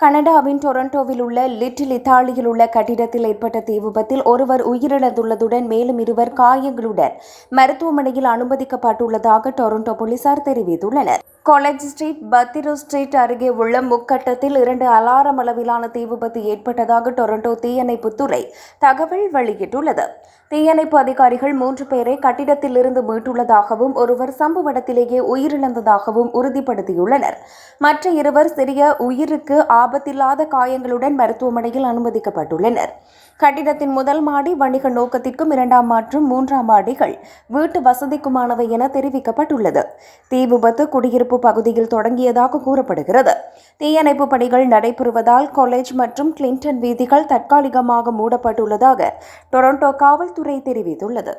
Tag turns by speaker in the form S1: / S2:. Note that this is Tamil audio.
S1: கனடாவின் டொரண்டோவில் உள்ள லிட்டில் இத்தாலியில் உள்ள கட்டிடத்தில் ஏற்பட்ட தீ விபத்தில் ஒருவர் உயிரிழந்துள்ளதுடன் மேலும் இருவர் காயங்களுடன் மருத்துவமனையில் அனுமதிக்கப்பட்டுள்ளதாக டொரண்டோ போலீசார் தெரிவித்துள்ளனர். காலேஜ் ஸ்ட்ரீட் பத்திரு ஸ்ட்ரீட் அருகே உள்ள முக்கட்டத்தில் இரண்டு அலாரம் அளவிலான தீ விபத்து ஏற்பட்டதாக டொரண்டோ தீயணைப்புத்துறை தகவல் வெளியிட்டுள்ளது. தீயணைப்பு அதிகாரிகள் மூன்று பேரை கட்டிடத்தில் இருந்து மீட்டுள்ளதாகவும் ஒருவர் சம்பவ இடத்திலேயே உயிரிழந்ததாகவும் உறுதிப்படுத்தியுள்ளனர். மற்ற இருவர் சிறிய உயிருக்கு ஆபத்தில்லாத காயங்களுடன் மருத்துவமனையில் அனுமதிக்கப்பட்டுள்ளனர். கட்டிடத்தின் முதல் மாடி வணிக நோக்கத்திற்கும் இரண்டாம் மற்றும் மூன்றாம் மாடிகள் வீட்டு வசதிக்குமானவை என தெரிவிக்கப்பட்டுள்ளது. தீ விபத்து குடியிருப்பு பகுதியில் தொடங்கியதாக கூறப்படுகிறது. தீயணைப்பு பணிகள் நடைபெறுவதால் காலேஜ் மற்றும் கிளின்டன் வீதிகள் தற்காலிகமாக மூடப்பட்டுள்ளதாக டொரண்டோ காவல்துறை தெரிவித்துள்ளது.